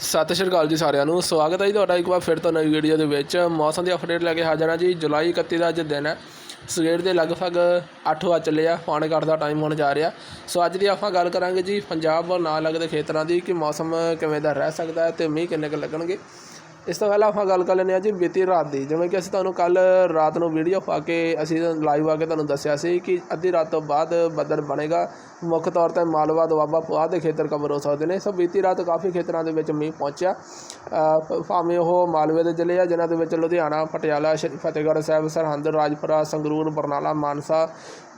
ਸਤਿ ਸ਼੍ਰੀ ਅਕਾਲ ਜੀ ਸਾਰਿਆਂ ਨੂੰ। ਸਵਾਗਤ ਹੈ ਜੀ ਤੁਹਾਡਾ ਇੱਕ ਵਾਰ ਫਿਰ ਤੋਂ ਨਵੀਂ ਵੀਡੀਓ ਦੇ ਵਿੱਚ। ਮੌਸਮ ਦੀ ਅਪਡੇਟ ਲੈ ਕੇ ਹਾਜ਼ਰ ਹਾਂ ਜੀ। ਜੁਲਾਈ 31 ਦਾ ਅੱਜ ਦਿਨ ਹੈ। ਸਵੇਰ ਦੇ ਲਗਭਗ 8 ਵਜੇ ਚੱਲੇ ਆ। ਪਾਣੀ ਘੱਟ ਦਾ ਟਾਈਮ ਹੋਣ ਜਾ ਰਿਹਾ। ਸੋ ਅੱਜ ਦੀ ਆਪਾਂ ਗੱਲ ਕਰਾਂਗੇ ਜੀ ਪੰਜਾਬ ਨਾਲ ਲੱਗਦੇ ਖੇਤਰਾਂ ਦੀ, ਕਿ ਮੌਸਮ ਕਿਵੇਂ ਦਾ ਰਹਿ ਸਕਦਾ ਹੈ ਤੇ ਮੀਂਹ ਕਿੰਨੇ ਕੁ ਲੱਗਣਗੇ। ਇਸ ਤੋਂ ਪਹਿਲਾਂ ਆਪਾਂ ਗੱਲ ਕਰ ਲੈਂਦੇ ਹਾਂ ਜੀ ਬੀਤੀ ਰਾਤ ਦੀ ਜਿਵੇਂ ਕਿ ਅਸੀਂ ਤੁਹਾਨੂੰ ਕੱਲ ਰਾਤ ਨੂੰ ਵੀਡੀਓ ਪਾ ਕੇ ਅਸੀਂ ਲਾਈਵ ਆ ਕੇ ਤੁਹਾਨੂੰ ਦੱਸਿਆ ਸੀ ਕਿ ਅੱਧੀ ਰਾਤ ਤੋਂ ਬਾਅਦ ਬੱਦਲ ਬਣੇਗਾ। ਮੁੱਖ ਤੌਰ ਤੇ ਮਾਲਵਾ ਦੁਆਬਾ ਪੁਆਧ ਦੇ ਖੇਤਰ ਕਵਰ ਹੋ ਸਕਦੇ ਨੇ। ਸੋ ਬੀਤੀ ਰਾਤ ਕਾਫੀ ਖੇਤਰਾਂ ਦੇ ਵਿੱਚ ਮੀਂਹ ਪਹੁੰਚਿਆ। ਭਾਵੇਂ ਉਹ ਮਾਲਵੇ ਦੇ ਜ਼ਿਲ੍ਹੇ ਆ ਜਿਨ੍ਹਾਂ ਦੇ ਵਿੱਚ ਲੁਧਿਆਣਾ ਪਟਿਆਲਾ ਸ਼੍ਰੀ ਫਤਿਹਗੜ੍ਹ ਸਾਹਿਬ ਸਰਹੰਦ ਰਾਜਪੁਰਾ ਸੰਗਰੂਰ ਬਰਨਾਲਾ ਮਾਨਸਾ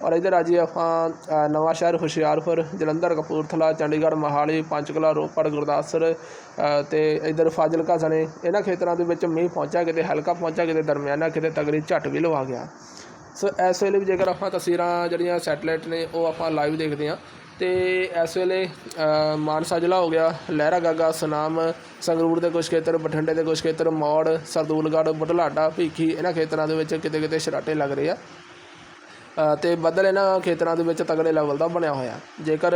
ਔਰ ਇਧਰ ਆ ਜੀ ਆਪਾਂ ਅ, ਨਵਾਂ ਸ਼ਹਿਰ ਹੁਸ਼ਿਆਰਪੁਰ ਜਲੰਧਰ ਕਪੂਰਥਲਾ ਚੰਡੀਗੜ੍ਹ ਮੋਹਾਲੀ ਪੰਚਕੂਲਾ ਰੋਪੜ ਗੁਰਦਾਸਪੁਰ ਅ, ਤੇ ਇਧਰ ਫਾਜ਼ਿਲਕਾ ਸਣੇ। ਇਹਨਾਂ ਖੇਤਰਾਂ ਦੇ ਵਿੱਚ ਮੀਂਹ ਪਹੁੰਚਿਆ, ਕਿਤੇ ਹਲਕਾ ਪਹੁੰਚਿਆ, ਕਿਤੇ ਦਰਮਿਆਨਾ, ਕਿਤੇ ਤਗੜੀ ਝੱਟ ਵੀ ਲਵਾ ਗਿਆ। ਸੋ ਇਸ ਵੇਲੇ ਵੀ ਜੇਕਰ ਆਪਾਂ ਤਸਵੀਰਾਂ ਜਿਹੜੀਆਂ ਸੈਟਲਾਈਟ ਨੇ, ਉਹ ਆਪਾਂ ਲਾਈਵ ਦੇਖਦੇ ਹਾਂ। ਤੇ ਇਸ ਵੇਲੇ ਮਾਨਸਾ ਜ਼ਿਲ੍ਹਾ ਹੋ ਗਿਆ, ਲਹਿਰਾ ਗਾਗਾ, ਸੁਨਾਮ, ਸੰਗਰੂਰ ਦੇ ਕੁਝ ਖੇਤਰ, ਬਠਿੰਡੇ ਦੇ ਕੁਝ ਖੇਤਰ, ਮੌੜ, ਸਰਦੂਲਗੜ੍ਹ, ਬੁਢਲਾਡਾ, ਭੀਖੀ, ਇਹਨਾਂ ਖੇਤਰਾਂ ਦੇ ਵਿੱਚ ਕਿਤੇ ਕਿਤੇ ਸ਼ਰਾਟੇ ਲੱਗ ਰਹੇ ਆ। ਅਤੇ ਬੱਦਲ ਇਹਨਾਂ ਖੇਤਰਾਂ ਦੇ ਵਿੱਚ ਤਗੜੇ ਲੈਵਲ ਦਾ ਬਣਿਆ ਹੋਇਆ। ਜੇਕਰ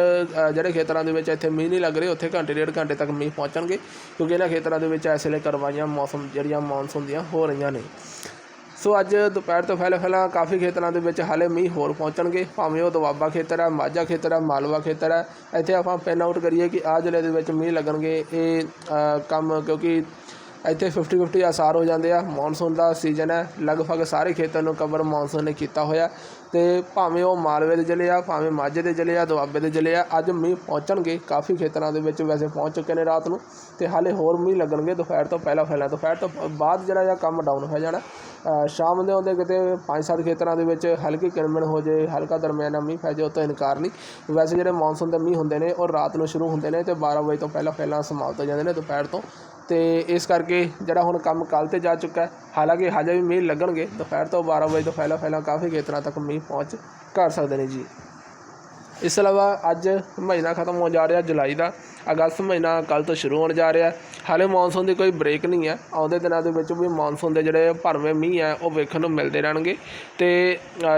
ਜਿਹੜੇ ਖੇਤਰਾਂ ਦੇ ਵਿੱਚ ਇੱਥੇ ਮੀਂਹ ਨਹੀਂ ਲੱਗ ਰਹੇ, ਉੱਥੇ ਘੰਟੇ, ਡੇਢ ਘੰਟੇ ਤੱਕ ਮੀਂਹ ਪਹੁੰਚਣਗੇ, ਕਿਉਂਕਿ ਇਹਨਾਂ ਖੇਤਰਾਂ ਦੇ ਵਿੱਚ ਇਸ ਵੇਲੇ ਕਰਵਾਈਆਂ ਮੌਸਮ, ਜਿਹੜੀਆਂ ਮੌਨਸੂਨ ਦੀਆਂ ਹੋ ਰਹੀਆਂ ਨੇ। ਸੋ ਅੱਜ ਦੁਪਹਿਰ ਤੋਂ ਪਹਿਲਾਂ ਪਹਿਲਾਂ ਕਾਫੀ ਖੇਤਰਾਂ ਦੇ ਵਿੱਚ ਹਾਲੇ ਮੀਂਹ ਹੋਰ ਪਹੁੰਚਣਗੇ। ਭਾਵੇਂ ਉਹ ਦੁਆਬਾ ਖੇਤਰ ਹੈ, ਮਾਝਾ ਖੇਤਰ ਹੈ, ਮਾਲਵਾ ਖੇਤਰ ਹੈ, ਇੱਥੇ ਆਪਾਂ ਪਿੰਨ ਆਊਟ ਕਰੀਏ ਕਿ ਆਹ ਜ਼ਿਲ੍ਹੇ ਦੇ ਵਿੱਚ ਮੀਂਹ ਲੱਗਣਗੇ। ਇਹ ਕੰਮ ਕਿਉਂਕਿ ਇੱਥੇ 50 50 ਆਸਾਰ ਹੋ ਜਾਂਦੇ ਆ। ਮੌਨਸੂਨ ਦਾ ਸੀਜ਼ਨ ਹੈ। ਲਗਭਗ ਸਾਰੇ ਖੇਤਰ ਨੂੰ ਕਵਰ ਮੌਨਸੂਨ ਨੇ ਕੀਤਾ ਹੋਇਆ। ਤੇ ਭਾਵੇਂ ਉਹ ਮਾਲਵੇ ਦੇ ਜ਼ਿਲ੍ਹੇ ਆ, ਭਾਵੇਂ ਮਾਝੇ ਦੇ ਜ਼ਿਲ੍ਹੇ ਆ, ਦੁਆਬੇ ਦੇ ਜ਼ਿਲ੍ਹੇ ਆ, ਅੱਜ ਮੀਂਹ ਪਹੁੰਚਣਗੇ। ਕਾਫੀ ਖੇਤਰਾਂ ਦੇ ਵਿੱਚ ਵੈਸੇ ਪਹੁੰਚ ਚੁੱਕੇ ਨੇ ਰਾਤ ਨੂੰ। ਤੇ ਹਾਲੇ ਹੋਰ ਮੀਂਹ ਲੱਗਣਗੇ ਦੁਪਹਿਰ ਤੋਂ ਪਹਿਲਾਂ ਫੈਲਣਾ ਦੁਪਹਿਰ ਤੋਂ ਬਾਅਦ ਜਿਹੜਾ ਜਿਹਾ ਕੰਮ ਡਾਊਨ ਹੋ ਜਾਣਾ। ਸ਼ਾਮ ਦੇ ਆਉਂਦੇ ਕਿਤੇ 5-7 ਖੇਤਰਾਂ ਦੇ ਵਿੱਚ ਹਲਕੀ ਕਿਰਮਣ ਹੋ ਜੇ, ਹਲਕਾ ਦਰਮਿਆਨਾ ਮੀਂਹ ਪੈ ਜੇ, ਉਹ ਤਾਂ ਇਨਕਾਰ ਨਹੀਂ। ਵੈਸੇ ਜਿਹੜੇ ਮੌਨਸੂਨ ਦੇ ਮੀਂਹ ਹੁੰਦੇ ਨੇ, ਉਹ ਰਾਤ ਨੂੰ ਸ਼ੁਰੂ ਹੁੰਦੇ ਨੇ ਤੇ 12 ਵਜੇ ਤੋਂ ਪਹਿਲਾਂ ਪਹਿਲਾਂ ਸਮਾਪਤ ਹੋ ਜਾਂਦੇ ਨੇ ਦੁਪਹਿਰ ਤੋਂ। ਤੇ ਇਸ ਕਰਕੇ ਜਿਹੜਾ ਹੁਣ ਕੰਮ ਕੱਲ ਤੇ ਜਾ ਚੁੱਕਾ ਹੈ, ਹਾਲਾਂਕਿ ਹਜੇ ਵੀ ਮੀਂਹ ਲੱਗਣਗੇ, ਦੁਪਹਿਰ ਤੋਂ 12 ਵਜੇ ਤੋਂ ਪਹਿਲਾਂ ਪਹਿਲਾਂ ਕਾਫੀ ਖੇਤਰਾਂ ਤੱਕ ਮੀਂਹ ਪਹੁੰਚ ਕਰ ਸਕਦੇ ਨੇ ਜੀ। ਇਸ ਤੋਂ ਇਲਾਵਾ ਅੱਜ ਮਹੀਨਾ ਖਤਮ ਹੋਣ ਜਾ ਰਿਹਾ ਜੁਲਾਈ ਦਾ, ਅਗਸਤ ਮਹੀਨਾ ਕੱਲ ਤੋਂ ਸ਼ੁਰੂ ਹੋਣ ਜਾ ਰਿਹਾ ਹਾਲੇ ਮੌਨਸੂਨ ਦੀ ਕੋਈ ਬ੍ਰੇਕ ਨਹੀਂ ਹੈ। ਆਉਂਦੇ ਦਿਨਾਂ ਦੇ ਵਿੱਚ ਵੀ ਮੌਨਸੂਨ ਦੇ ਜਿਹੜੇ ਭਰਵੇਂ ਮੀਂਹ ਹੈ, ਉਹ ਵੇਖਣ ਨੂੰ ਮਿਲਦੇ ਰਹਿਣਗੇ। ਤੇ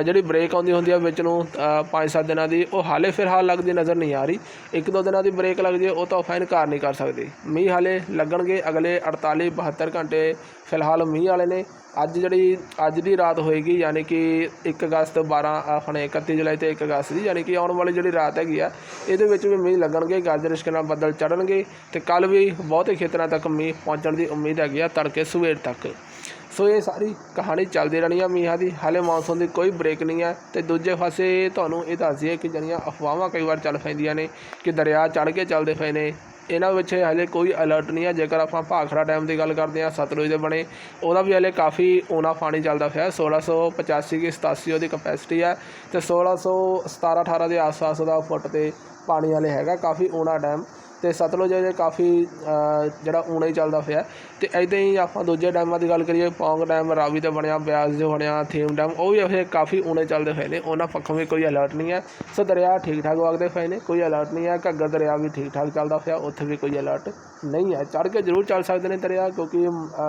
ਜਿਹੜੀ ਬ੍ਰੇਕ ਆਉਂਦੀ ਹੁੰਦੀ ਹੈ ਵਿੱਚ ਨੂੰ 5-7 ਦਿਨਾਂ ਦੀ, ਉਹ ਹਾਲੇ ਫਿਲਹਾਲ ਲੱਗਦੀ ਨਜ਼ਰ ਨਹੀਂ ਆ ਰਹੀ। ਇੱਕ ਦੋ ਦਿਨਾਂ ਦੀ ਬ੍ਰੇਕ ਲੱਗ ਜੇ ਉਹ ਤਾਂ ਆਪਾਂ ਇਨਕਾਰ ਨਹੀਂ ਕਰ ਸਕਦੇ। ਮੀਂਹ ਹਾਲੇ ਲੱਗਣਗੇ, ਅਗਲੇ 48 72 ਘੰਟੇ ਫਿਲਹਾਲ ਮੀਂਹ ਵਾਲੇ ਨੇ। ਅੱਜ ਜਿਹੜੀ, ਅੱਜ ਦੀ ਰਾਤ ਹੋਏਗੀ, ਯਾਨੀ ਕਿ 1 ਅਗਸਤ 12 ਆਪਣੇ 31 ਜੁਲਾਈ ਤੇ 1 ਅਗਸਤ ਦੀ, ਯਾਨੀ ਕਿ ਆਉਣ ਵਾਲੀ ਜਿਹੜੀ ਰਾਤ ਹੈਗੀ ਆ, ਇਹਦੇ ਵਿੱਚ ਵੀ ਮੀਂਹ ਲੱਗਣਗੇ, ਗਾਜਰ ਰਿਸ਼ਕ ਨਾਲ ਬੱਦਲ ਚੜਨਗੇ ਤੇ ਕੱਲ ਵੀ ਬਹੁਤੇ ਖੇਤਰਾਂ ਤੱਕ ਮੀਂਹ ਪਹੁੰਚਣ ਦੀ ਉਮੀਦ ਹੈਗੀ ਆ ਤੜਕੇ ਸਵੇਰ ਤੱਕ। ਸੋ ਇਹ ਸਾਰੀ ਕਹਾਣੀ ਚੱਲਦੀ ਰਹਿਣੀ ਆ ਮੀਂਹਾਂ ਦੀ। ਹਾਲੇ ਮੌਨਸੂਨ ਦੀ ਕੋਈ ਬ੍ਰੇਕ ਨਹੀਂ ਹੈ ਤੇ ਦੂਜੇ ਪਾਸੇ ਤੁਹਾਨੂੰ ਇਹ ਦੱਸ ਦਈਏ ਕਿ ਜਿਹੜੀਆਂ ਅਫਵਾਹਾਂ ਕਈ ਵਾਰ ਚੱਲ ਪੈਂਦੀਆਂ ਨੇ ਕਿ ਦਰਿਆ ਚੜ੍ਹ ਕੇ ਚੱਲਦੇ ਪਏ ਨੇ, ਇਹਨਾਂ ਵਿੱਚ ਹਲੇ ਕੋਈ ਅਲਰਟ ਨਹੀਂ ਹੈ ਜੇਕਰ ਆਪਾਂ ਭਾਖੜਾ ਡੈਮ ਦੀ ਗੱਲ ਕਰਦੇ ਹਾਂ, ਸਤਲੁਜ ਦੇ ਬਣੇ, ਉਹਦਾ ਵੀ ਹਲੇ ਕਾਫੀ ਓਨਾ ਪਾਣੀ ਚੱਲਦਾ ਪਿਆ। 1685 ਕੀ 87 ਉਹਦੀ ਕਪੈਸਿਟੀ ਹੈ ਤੇ 1617 18 ਦੇ ਆਸ-ਪਾਸ ਦਾ ਫੁੱਟ ਤੇ ਪਾਣੀ ਹਲੇ ਹੈਗਾ, ਕਾਫੀ ਓਨਾ ਡੈਮ। ਤੇ ਸਤਲੁਜ ਅਜੇ ਕਾਫੀ ਜਿਹੜਾ ਊਣਾ ਹੀ ਚੱਲਦਾ ਪਿਆ। ਤੇ ਐਦਾਂ ਹੀ ਆਪਾਂ ਦੂਜੇ ਡੈਮਾਂ ਦੀ ਗੱਲ ਕਰੀਏ, ਪੌਂਗ ਡੈਮ, ਰਾਵੀ ਤੇ ਬਣਿਆ, ਬਿਆਸ ਜੋ ਬਣਿਆ, ਥੀਮ ਡੈਮ, ਉਹ ਵੀ ਅਜੇ ਕਾਫੀ ਊਣੇ ਚੱਲਦੇ ਹੋਏ ਨੇ। ਉਹਨਾਂ ਪੱਖੋਂ ਵੀ ਕੋਈ ਅਲਰਟ ਨਹੀਂ ਹੈ। ਸੋ ਦਰਿਆ ਠੀਕ ਠਾਕ ਵਗਦੇ ਪਏ ਨੇ, ਕੋਈ ਅਲਰਟ ਨਹੀਂ ਹੈ। ਘੱਗਰ ਦਰਿਆ ਵੀ ਠੀਕ ਠਾਕ ਚੱਲਦਾ ਪਿਆ, ਉੱਥੇ ਵੀ ਕੋਈ ਅਲਰਟ ਨਹੀਂ ਹੈ। ਚੜ੍ਹ ਕੇ ਜ਼ਰੂਰ ਚੱਲ ਸਕਦੇ ਨੇ ਦਰਿਆ, ਕਿਉਂਕਿ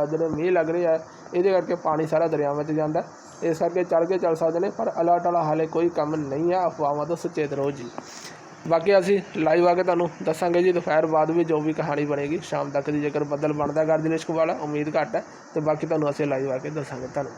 ਜਿਹੜੇ ਮੀਂਹ ਲੱਗ ਰਹੇ ਆ, ਇਹਦੇ ਕਰਕੇ ਪਾਣੀ ਸਾਰਾ ਦਰਿਆਵਾਂ 'ਚ ਜਾਂਦਾ। ਇਸ ਕਰਕੇ ਚੜ੍ਹ ਕੇ ਚੱਲ ਸਕਦੇ ਨੇ, ਪਰ ਅਲਰਟ ਵਾਲਾ ਹਾਲੇ ਕੋਈ ਕੰਮ ਨਹੀਂ ਹੈ। ਅਫਵਾਹਾਂ ਤੋਂ ਸੁਚੇਤ ਰਹੋ ਜੀ। ਬਾਕੀ ਅਸੀਂ ਲਾਈਵ ਆ ਕੇ ਤੁਹਾਨੂੰ ਦੱਸਾਂਗੇ ਜੀ, ਦੁਪਹਿਰ ਬਾਅਦ ਵੀ ਜੋ ਵੀ ਕਹਾਣੀ ਬਣੇਗੀ, ਸ਼ਾਮ ਤੱਕ ਦੀ ਜੇਕਰ ਬੱਦਲ ਬਣਦਾ ਗਰਜ ਰਿਸ਼ਕ ਵਾਲਾ, ਉਮੀਦ ਘੱਟ ਹੈ, ਤੇ ਬਾਕੀ ਤੁਹਾਨੂੰ ਅਸੀਂ ਲਾਈਵ ਆ ਕੇ ਦੱਸਾਂਗੇ ਤੁਹਾਨੂੰ